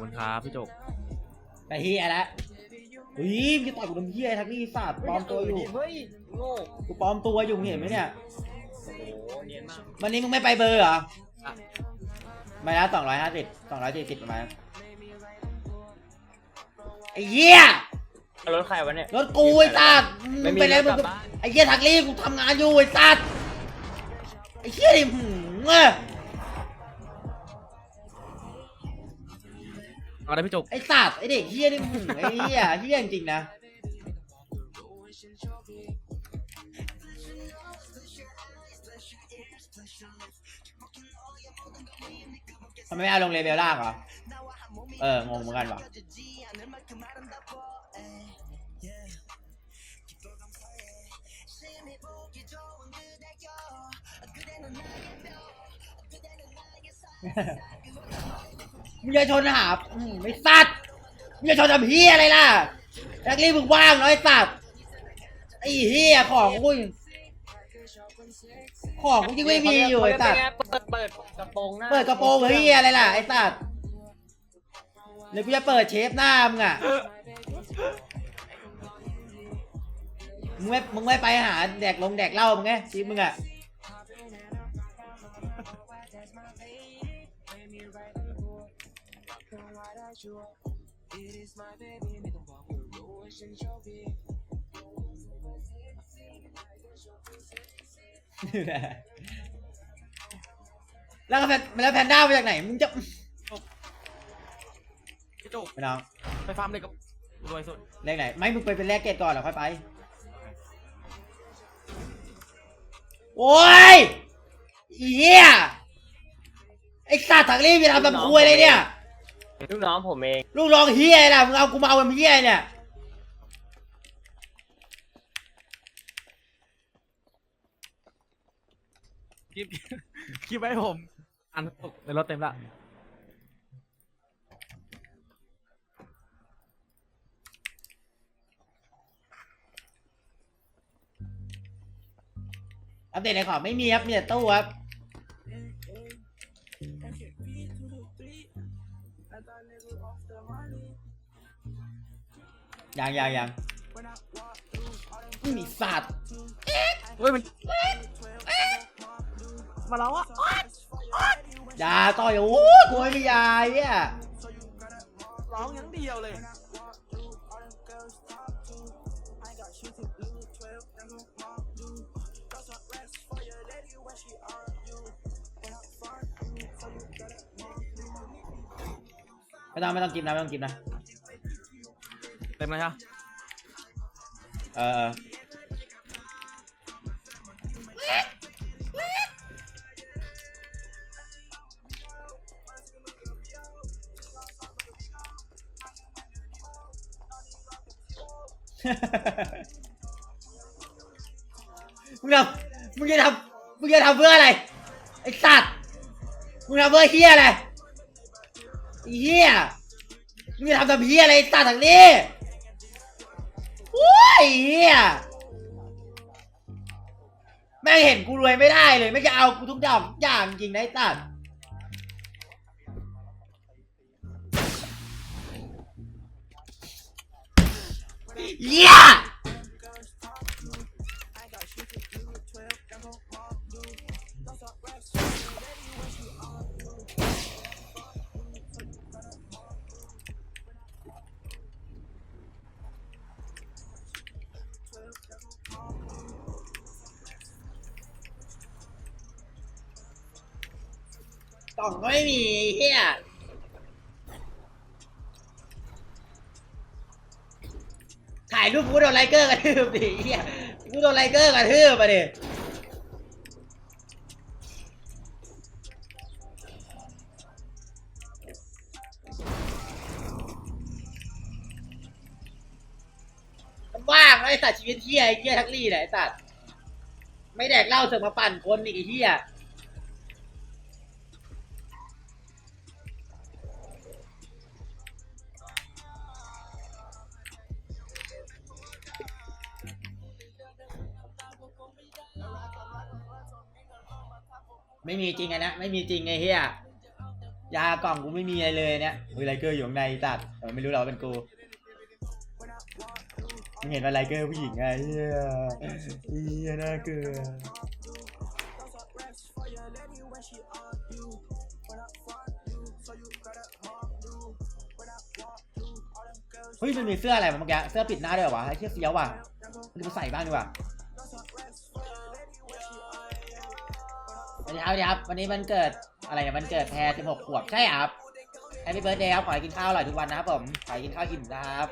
คุณครับพี่จุกแต่เฮียแล้วอุ้ยมึงจะต่อยกูทำเฮียทักนี่สัตว์ปลอมตัวอยู่เฮ้ยโง่กูปลอมตัวอยู่มึงเห็นไหมเนี่ยโอ้โหเนียนมากวันนี้มึงไม่ไปเบอร์เหรออะมาแล้วสองร้อยห้าสิบสองร้อยสี่สิบประมาณไอ้เหี้ยรถใครวะเนี่ยรถกูไอ้สัตว์มึไม่งมีไปแล้วรมึถงกลับก็บ้านไอ้เหี้ยทักลี่กูทำงานอยู่ไอ้สัตว์ไอ้เหี้ยดิหืม เอ้ยเอาได้พี่จกไอ้สัตว์ไอ้เด็กเหี้ยนี่หืมไอ้เหี้ยเหี้ยจริงๆนะ ทำไมไม่เอาลงเลเวลล่างเหรอ เออ งงเหมือนกันว่ะ มึงจะชนหาอืมไม่สัตว์มึงจะชนทำเฮียอะไรล่ะแจ็คลี่มึงว่างน้อยสัตว์ไอ้เฮียของกูของกูยังไม่มีอยู่ไอ้สัตว์เปิดเปิดกระโปรงหน้าเปิดกระโปรงเฮียอะไรล่ะไอ้สัตว์หรือกูจะเปิดเชฟหน้ามึงอะมึงไม่มึงไม่ไปหาแดกลงแดกเหล้ามึงไงชี วิตมึงอะแล้วก็แพนแล้วแพนด้ามาจากไหนมึงจะพี่จุกไปน้องไปฟาร์มเลยกับรวยสุดเลขไหนไม่มึงไปเป็นแลกเกตก่อนเหรอค่อยไปโอ้ยอีเหี้ยไอ้สัตว์ถังรีบจะทำตำคุยอะไรเนี่ย ลูกน้องผมเอง ลูกรองเฮียอะไรล่ะมึงเอากูมาเอาเป็นเฮียเนี่ยคลิปคลิปไว้ให้ผม อันตกในรถเต็มละอัปเดตในขอไม่มีครับมีแต่ตู้ครับ ยังยังยังมีสัตว์เฮ้ยมันมาแล้วอะยาต่อยโอ้ยกูไม่มียาเนี่ยร้องอยังเดียวเลย ไม่ต้องไม่ต้องกินนะไม่ต้องกินนะเต็มเลยฮะเออเออมึงทำมึงจะทำมึงจะทำเพื่ออะไรไอ้สัตว์มึงทำเพื่อเฮียอะไรไอ้ เฮียมึงจะทำทำเฮียอะไรไอ้สัตว์ทางนี้โอ้ยเฮียแม่งเห็นกูรวยไม่ได้เลยไม่จะเอากูทุกอย่างอย่างจริงนะไอ้สัตว์เฮีย กล่องก็ไม่มีเฮียถ่ายรูปกูโดนไลเกอร์กระทืบดิเฮียกูโดนไลเกอร์กระทืบมาดิมันว่างไอสัตว์ชีวิตเฮียไอ้เฮียทักลี่แหละไอสัตว์ไม่แดกเหล้าเสือกมาปั่นคนอีกไอ้เฮีย ไม่มีจริงไงนะไม่มีจริงไงเฮียยากล่องกูไม่มีอะไรเลยเนี่ยมีไลเกอร์อยู่ข้างในตัดเออไม่รู้หราเป็นกูมึงเห็นว่าไลเกอร์ผู้หญิงไงเฮียเฮียน่าเกลือเฮ้ยมันมีเสื้ออะไรวะเมื่อกี้เสื้อปิดหน้าด้วยเหรอวะไอ้เชี่ยเฟี้ยวว่ะมันจะใส่บ้างดีกว่า วัสดีครับสวัสดีครับ วันนี้มันเกิดอะไรเนี่ยมันเกิดแพร16 ขวบ ใช่ครับแฮปปี้เบิร์ดเดย์ครับ ขอให้กินข้าวอร่อยทุกวันนะครับผม ขอให้กินข้าวหิ่มนะครับ